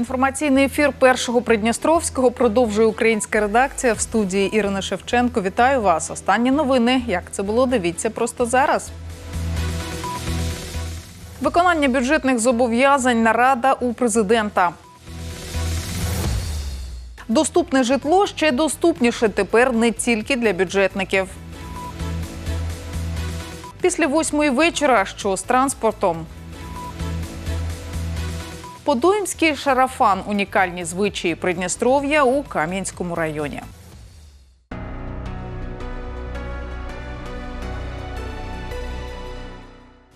Інформаційний ефір першого Придністровського продовжує українська редакція в студії Ірина Шевченко. Вітаю вас. Останні новини. Як це було? Дивіться просто зараз. Виконання бюджетних зобов'язань нарада у президента. Доступне житло ще доступніше тепер не тільки для бюджетників. Після восьмої вечора, що з транспортом. Подуїмський шарафан унікальні звичаї Придністров'я у Кам'янському районі.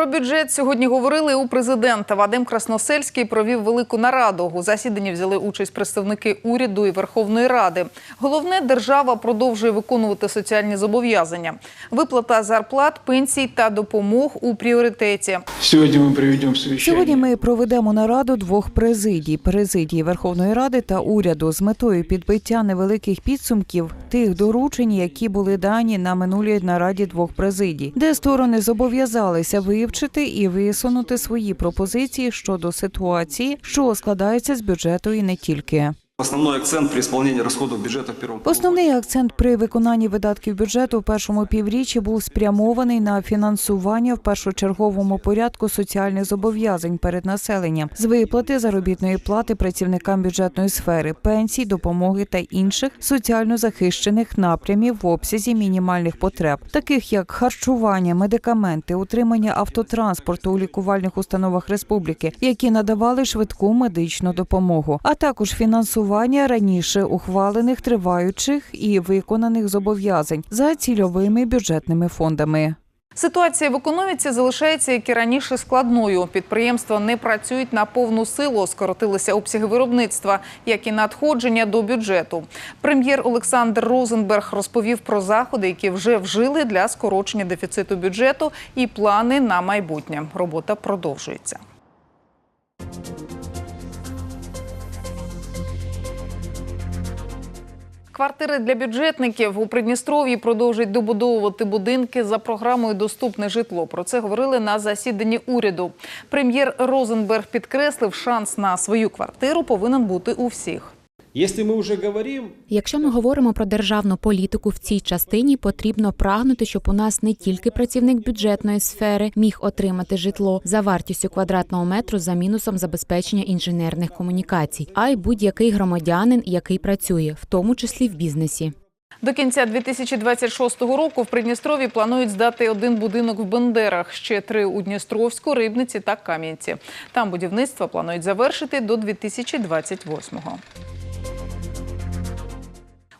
Про бюджет сьогодні говорили у президента. Вадим Красносельський провів велику нараду. У засіданні взяли участь представники уряду і Верховної Ради. Головне, держава продовжує виконувати соціальні зобов'язання. Виплата зарплат, пенсій та допомог у пріоритеті. Сьогодні ми проведемо. Сьогодні ми проведемо нараду двох президій президії Верховної Ради та уряду з метою підбиття невеликих підсумків тих доручень, які були дані на минулій нараді двох президій, де сторони зобов'язалися вивчити і висунути свої пропозиції щодо ситуації, що складається з бюджету і не тільки. Основной акцент при исполнении расходов бюджета в первом Основний акцент при виконанні видатків бюджету у першому півріччі був спрямований на фінансування в першочерговому порядку соціальних зобов'язань перед населенням з виплати заробітної плати працівникам бюджетної сфери, пенсій, допомоги та інших соціально захищених напрямів в обсязі мінімальних потреб, таких як харчування, медикаменти, утримання автотранспорту у лікувальних установах республіки, які надавали швидку медичну допомогу, а також фінансування раніше ухвалених триваючих і виконаних зобов'язань за цільовими бюджетними фондами. Ситуація в економіці залишається, як і раніше, складною. Підприємства не працюють на повну силу, скоротилися обсяги виробництва, як і надходження до бюджету. Прем'єр Олександр Розенберг розповів про заходи, які вже вжили для скорочення дефіциту бюджету і плани на майбутнє. Робота продовжується. Квартири для бюджетників у Придністров'ї продовжують добудовувати будинки за програмою Доступне житло. Про це говорили на засіданні уряду. Прем'єр Розенберг підкреслив, шанс на свою квартиру повинен бути у всіх. Если мы уже говорим, Якщо ми говоримо про державну політику в цій частині, потрібно прагнути, щоб у нас не тільки працівник бюджетної сфери міг отримати житло за вартістю квадратного метру за мінусом забезпечення інженерних комунікацій, а й будь-який громадянин, який працює, в тому числі в бізнесі. До кінця 2026 року в Придністрові планують здати один будинок в Бендерах, ще три у Дністровську, Рибниці та Кам'янці. Там будівництво планують завершити до 2028-го.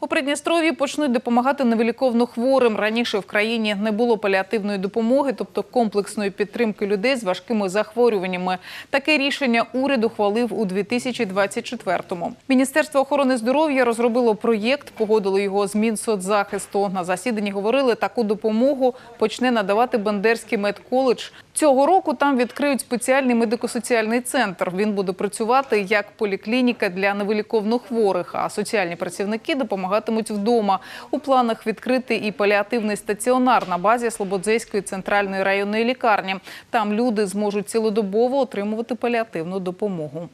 У Придністров'ї почнуть допомагати невиліковно хворим. Раніше в країні не було паліативної допомоги, тобто комплексної підтримки людей з важкими захворюваннями. Таке рішення уряд ухвалив у 2024-му. Міністерство охорони здоров'я розробило проєкт, погодило його з Мінсоцзахисту. На засіданні говорили, таку допомогу почне надавати Бендерський медколедж. Цього року там відкриють спеціальний медико-соціальний центр. Він буде працювати як поліклініка для невиліковно хворих, а соціальні працівники допомагатимуть вдома. У планах відкрити і паліативний стаціонар на базі Слободзейської центральної районної лікарні. Там люди зможуть цілодобово отримувати паліативну допомогу.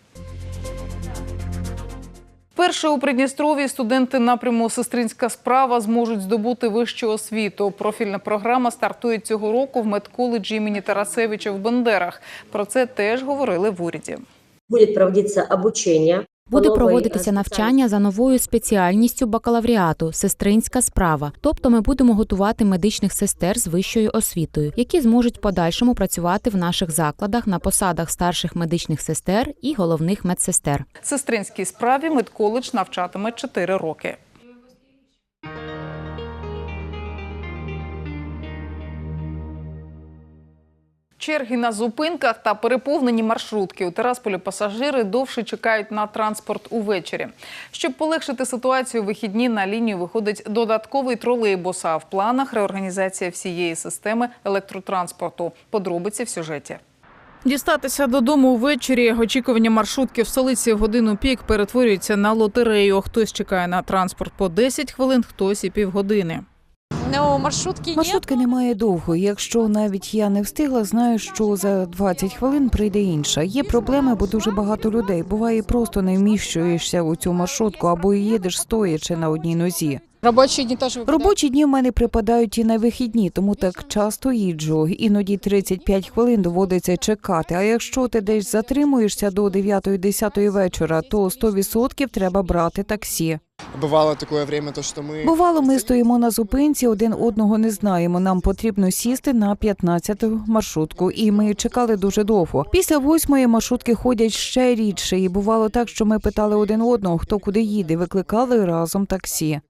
Перше у Придністров'ї студенти напряму сестринська справа зможуть здобути вищу освіту. Профільна програма стартує цього року в медколеджі імені Тарасевича в Бендерах. Про це теж говорили в уряді. будет проводиться обучение. Буде проводитися навчання за новою спеціальністю бакалавріату сестринська справа. Тобто ми будемо готувати медичних сестер з вищою освітою, які зможуть в подальшому працювати в наших закладах на посадах старших медичних сестер і головних медсестер. Сестринській справі медколедж навчатиме 4 роки. Черги на зупинках та переповнені маршрутки. У Терасполі пасажири довше чекають на транспорт увечері. Щоб полегшити ситуацію, вихідні на лінію виходить додатковий тролейбус, а в планах реорганізація всієї системи електротранспорту. Подробиці в сюжеті. Дістатися додому ввечері. Очікування маршрутки в столиці в годину пік перетворюється на лотерею. Хтось чекає на транспорт по 10 хвилин, хтось і півгодини. Но маршрутки нет. Маршрутки немає довго. Якщо навіть я не встигла, знаю, що за 20 хвилин прийде інша. Є проблеми, бо дуже багато людей. Буває, просто не вміщуєшся у цю маршрутку або їдеш стоячи на одній нозі. Рабочие дни тоже выпадают. Робочі дні в мене припадають і на вихідні, тому так часто їджу. Іноді 35 хвилин доводиться чекати. А якщо ти десь затримуєшся до 9-10 вечора, то 100% треба брати таксі. Бывало такое время, то, что мы... Бувало, ми стоїмо на зупинці, один одного не знаємо. Нам потрібно сісти на 15-ту маршрутку, і ми чекали дуже довго. Після восьмої маршрутки ходять ще рідше, і бувало так, що ми питали один одного, хто куди їде, викликали разом таксі.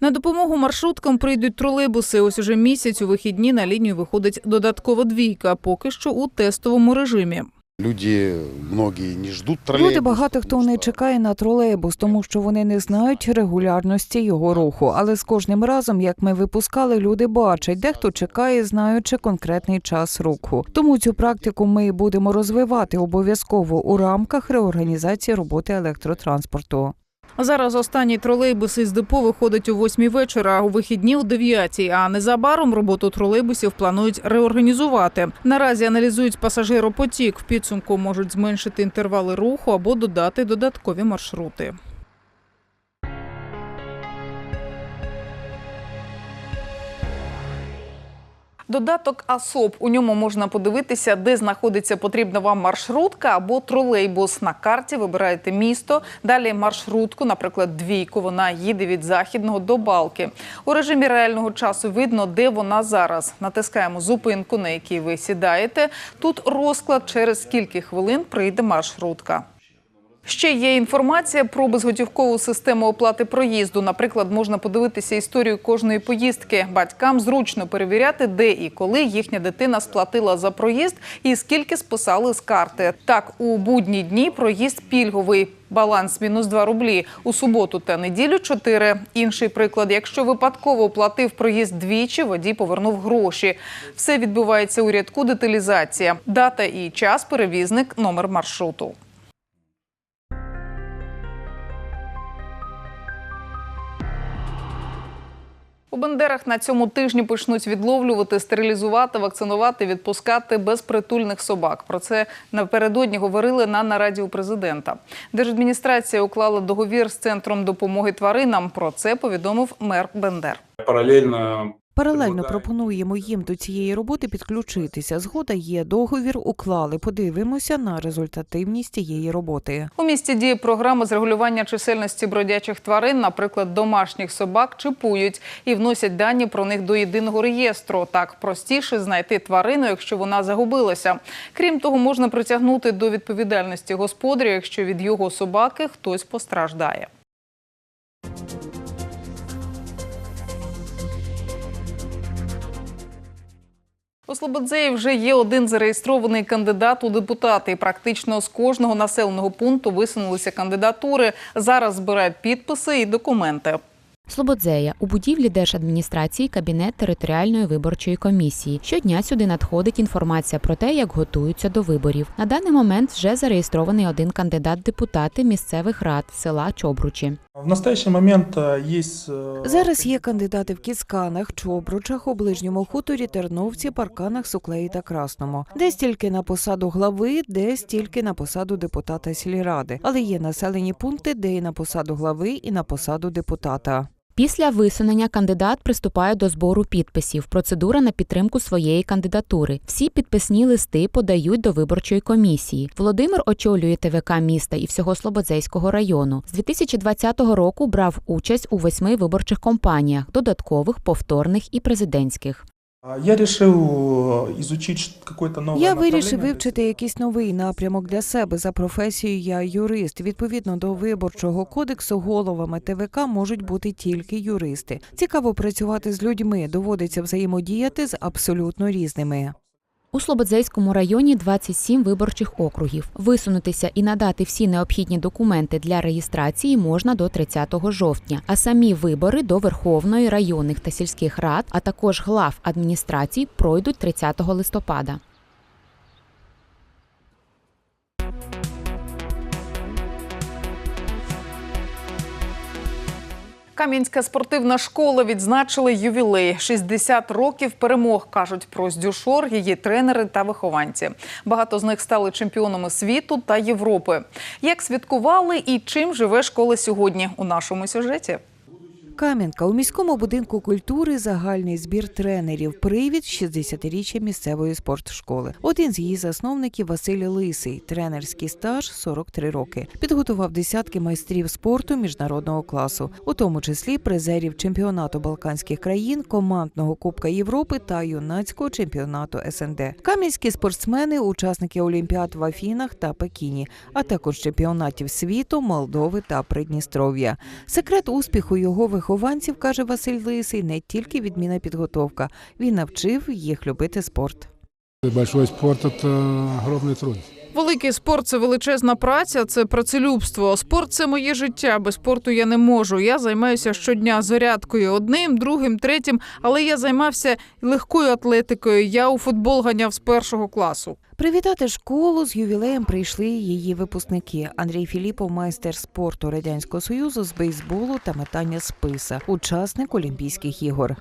На допомогу маршруткам прийдуть тролейбуси. Ось уже місяць у вихідні на лінію виходить додаткова двійка, поки що у тестовому режимі. Люди многие не ждут троллейбус. Люди багато хто не чекає на тролейбус, тому що вони не знають регулярності його руху. Але з кожним разом, як ми випускали, люди бачать, дехто чекає, знаючи конкретний час руху. Тому цю практику ми будемо розвивати обов'язково у рамках реорганізації роботи електротранспорту. Зараз останній тролейбус із депо виходить о 8 вечора, а у вихідні о 9, а незабаром роботу тролейбусів планують реорганізувати. Наразі аналізують пасажиропотік. В підсумку можуть зменшити інтервали руху або додати додаткові маршрути. Додаток АСОП. У ньому можна подивитися, де знаходиться потрібна вам маршрутка або тролейбус. На карті вибираєте місто. Далі маршрутку, наприклад, двійку. Вона їде від західного до балки. У режимі реального часу видно, де вона зараз. Натискаємо зупинку, на якій ви сідаєте. Тут розклад, через скільки хвилин прийде маршрутка. Ще є інформація про безготівкову систему оплати проїзду. Наприклад, можна подивитися історію кожної поїздки. Батькам зручно перевіряти, де і коли їхня дитина сплатила за проїзд і скільки списали з карти. Так, у будні дні проїзд пільговий. Баланс мінус 2 рублі. У суботу та неділю 4. Інший приклад. Якщо випадково оплатив проїзд двічі, водій повернув гроші. Все відбувається у рядку деталізація. Дата і час, перевізник, номер маршруту. У Бендерах на цьому тижні почнуть відловлювати, стерилізувати, вакцинувати, відпускати безпритульних собак. Про це напередодні говорили на нараді у президента. Держадміністрація уклала договір з центром допомоги тваринам. Про це повідомив мер Бендер. Параллельно Паралельно пропонуємо їм до цієї роботи підключитися. Згода є, договір уклали. Подивимося на результативність цієї роботи. У місті діє програма з регулювання чисельності бродячих тварин, наприклад, домашніх собак чипують і вносять дані про них до єдиного реєстру. Так простіше знайти тварину, якщо вона загубилася. Крім того, можна притягнути до відповідальності господаря, якщо від його собаки хтось постраждає. У Слободзеї вже є один зареєстрований кандидат у депутати. І практично з кожного населеного пункту висунулися кандидатури. Зараз збирають підписи і документи. Слободзея у будівлі держадміністрації кабінет територіальної виборчої комісії. Щодня сюди надходить інформація про те, як готуються до виборів. На даний момент вже зареєстрований один кандидат депутати місцевих рад села Чобручі. В настоящий момент є э, Зараз є кандидати в Кісканах, Чобручах, у ближньому хуторі, Терновці, Парканах, Суклеї та Красному. Десь тільки на посаду глави, десь тільки на посаду депутата сільради. Але є населені пункти, де і на посаду глави, і на посаду депутата. Після висунення кандидат приступає до збору підписів. Процедура на підтримку своєї кандидатури. Всі підписні листи подають до виборчої комісії. Володимир очолює ТВК міста і всього Слободзейського району. З 2020 року брав участь у восьми виборчих компаніях: додаткових, повторних і президентських. Я новое Я вирішив вивчити якийсь новий напрямок для себе за професією. Я юрист. Відповідно до виборчого кодексу, головами ТВК можуть бути тільки юристи. Цікаво працювати з людьми. Доводиться взаємодіяти з абсолютно різними. У Слободзейському районі 27 виборчих округів. Висунутися і надати всі необхідні документи для реєстрації можна до 30 жовтня, а самі вибори до Верховної, районних та сільських рад, а також глав адміністрацій пройдуть 30 листопада. Кам'янська спортивна школа відзначили ювілей 60 років перемог, кажуть про Здюшор, її тренери та вихованці. Багато з них стали чемпіонами світу та Європи. Як святкували і чим живе школа сьогодні у нашому сюжеті? Кам'янка у міському будинку культури загальний збір тренерів. Привід 60-річчя місцевої спортшколи. Один з її засновників Василь Лисий, тренерський стаж 43 роки. Підготував десятки майстрів спорту міжнародного класу, у тому числі призерів чемпіонату Балканських країн, командного Кубка Європи та юнацького чемпіонату СНД. Кам'янські спортсмени, учасники Олімпіад в Афінах та Пекіні, а також чемпіонатів світу, Молдови та Придністров'я. Секрет успіху його вихованців, каже Василь Лисий, не тільки відміна підготовка. Він навчив їх любити спорт. Большой спорт – це огромний труд. Великий спорт це величезна праця, це працелюбство. Спорт це моє життя. Без спорту я не можу. Я займаюся щодня зарядкою одним, другим, третім. Але я займався легкою атлетикою. Я у футбол ганяв з першого класу. Привітати школу з ювілеєм прийшли її випускники. Андрій Філіпов, майстер спорту радянського союзу з бейсболу та метання списа, учасник Олімпійських ігор.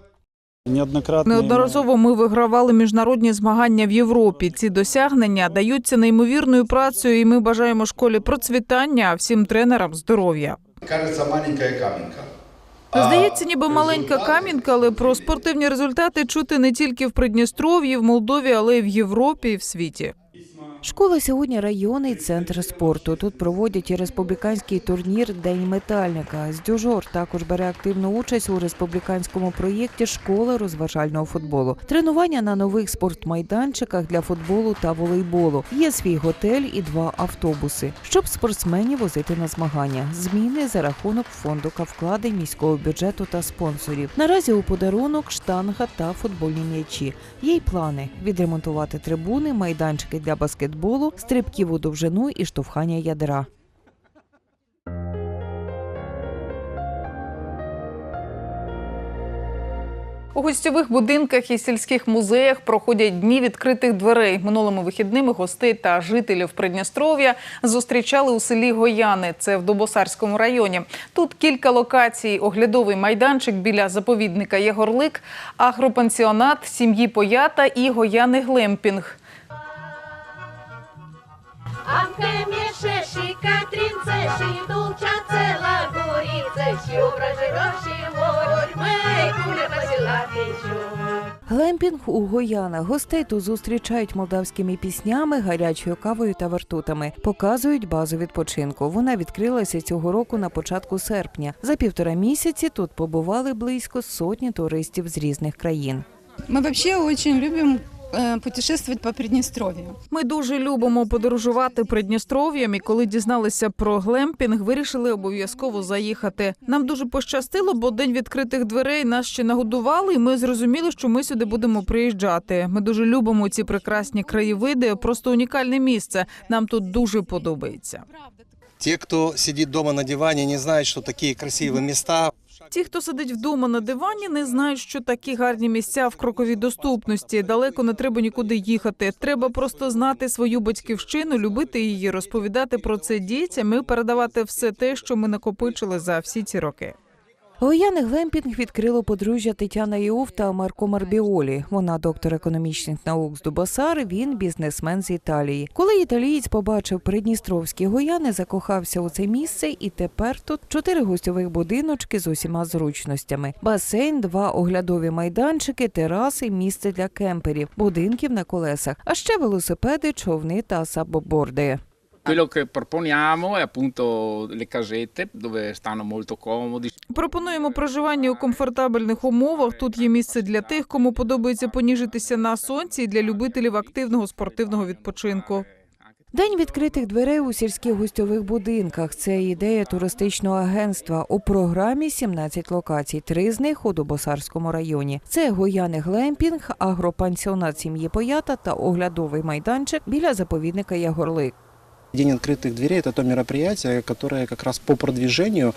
Неодноразово ми вигравали міжнародні змагання в Європі. Ці досягнення даються неймовірною працею, і ми бажаємо школі процвітання, а всім тренерам здоров'я. Кажеться, маленька камінка. Здається, ніби маленька камінка, але про спортивні результати чути не тільки в Придністров'ї, в Молдові, але й в Європі і в світі. Школа сьогодні районний центр спорту. Тут проводять і республіканський турнір День метальника. Здюжор також бере активну участь у республіканському проєкті Школа розважального футболу. Тренування на нових спортмайданчиках для футболу та волейболу. Є свій готель і два автобуси, щоб спортсменів возити на змагання. Зміни за рахунок фонду вкладень міського бюджету та спонсорів. Наразі у подарунок штанга та футбольні м'ячі. Є й плани відремонтувати трибуни, майданчики для баскетболу, стрибків у довжину і штовхання ядра. У гостьових будинках і сільських музеях проходять дні відкритих дверей. Минулими вихідними гостей та жителів Придністров'я зустрічали у селі Гояни. Це в Добосарському районі. Тут кілька локацій: оглядовий майданчик біля заповідника Єгорлик, агропансіонат сім'ї Поята і Гояни Глемпінг. Глемпінг у Гоянах. Гостей тут зустрічають молдавськими піснями, гарячою кавою та вертутами. Показують базу відпочинку. Вона відкрилася цього року на початку серпня. За півтора місяці тут побували близько сотні туристів з різних країн. Мы вообще очень любим э, путешествовать по Приднестровью. Ми дуже любимо подорожувати Придністров'ям, і коли дізналися про глемпінг, вирішили обов'язково заїхати. Нам дуже пощастило, бо день відкритих дверей нас ще нагодували, і ми зрозуміли, що ми сюди будемо приїжджати. Ми дуже любимо ці прекрасні краєвиди, просто унікальне місце. Нам тут дуже подобається. Те, кто сидит дома на диване, не знают, что такие красивые места. Ті, хто сидить вдома на дивані, не знають, що такі гарні місця в кроковій доступності. Далеко не треба нікуди їхати. Треба просто знати свою батьківщину, любити її, розповідати про це дітям і передавати все те, що ми накопичили за всі ці роки. Гояни Глемпінг відкрило подружжя Тетяна Іов та Марко Марбіолі. Вона доктор економічних наук з Дубасар, він бізнесмен з Італії. Коли італієць побачив придністровські гояни, закохався у це місце, і тепер тут чотири гостьових будиночки з усіма зручностями: басейн, два оглядові майданчики, тераси, місце для кемперів, будинків на колесах, а ще велосипеди, човни та сабборди. Quello che proponiamo è appunto le casette dove stanno molto comodi. Пропонуємо проживання у комфортабельних умовах. Тут є місце для тих, кому подобається поніжитися на сонці, і для любителів активного спортивного відпочинку. День відкритих дверей у сільських гостьових будинках. Це ідея туристичного агентства. У програмі 17 локацій. Три з них у Дубосарському районі. Це Гояни Глемпінг, агропансіонат сім'ї Поята та оглядовий майданчик біля заповідника Ягорлик. День открытых дверей – это то мероприятие, которое как раз по продвижению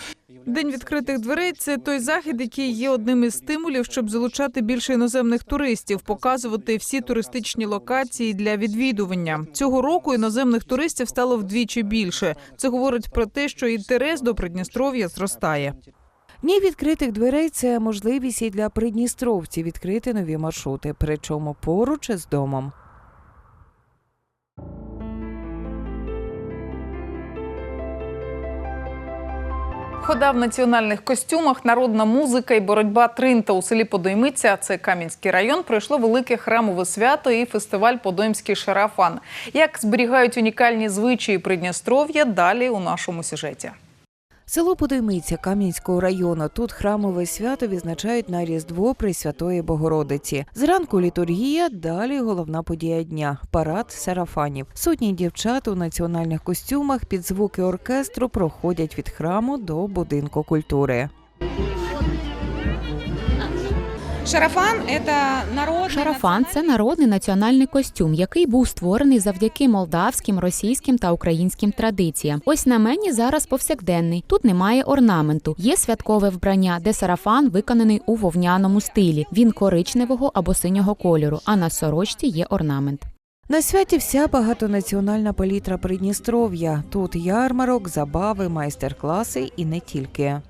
День відкритих дверей це той захід, який є одним із стимулів, щоб залучати більше іноземних туристів, показувати всі туристичні локації для відвідування. Цього року іноземних туристів стало вдвічі більше. Це говорить про те, що інтерес до Придністров'я зростає. Дні відкритих дверей це можливість і для придністровців відкрити нові маршрути, причому поруч із домом. Хода в національних костюмах, народна музика і боротьба Тринта у селі Подоймиця, це Кам'янський район, пройшло велике храмове свято і фестиваль Подоймський шарафан. Як зберігають унікальні звичаї Придністров'я, далі у нашому сюжеті. Село Подоймиця Кам'янського району. Тут храмове свято відзначають на Різдво Пресвятої Богородиці. Зранку літургія, далі головна подія дня парад сарафанів. Сотні дівчат у національних костюмах під звуки оркестру проходять від храму до будинку культури. Шарафан – это народный Шарафан це народний національний костюм, який був створений завдяки молдавським, російським та українським традиціям. Ось на мені зараз повсякденний. Тут немає орнаменту. Є святкове вбрання, де сарафан виконаний у вовняному стилі. Він коричневого або синього кольору, а на сорочці є орнамент. На святі вся багатонаціональна палітра Придністров'я. Тут ярмарок, забави, майстер-класи і не тільки.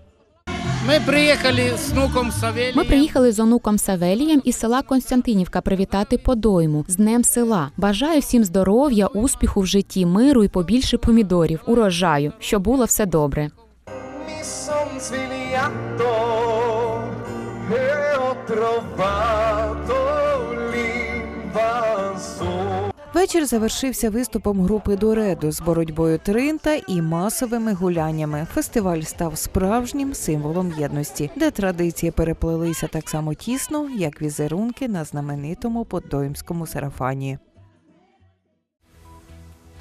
Ми приїхали з внуком Савелієм. Ми приїхали з онуком Савелієм із села Константинівка привітати подойму з днем села. Бажаю всім здоров'я, успіху в житті, миру і побільше помідорів, урожаю, щоб було все добре. Вечір завершився виступом групи Дореду з боротьбою Тринта і масовими гуляннями. Фестиваль став справжнім символом єдності, де традиції переплелися так само тісно, як візерунки на знаменитому подоймському сарафані.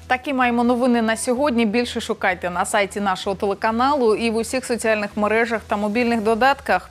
Такі маємо новини на сьогодні. Більше шукайте на сайті нашого телеканалу і в усіх соціальних мережах та мобільних додатках.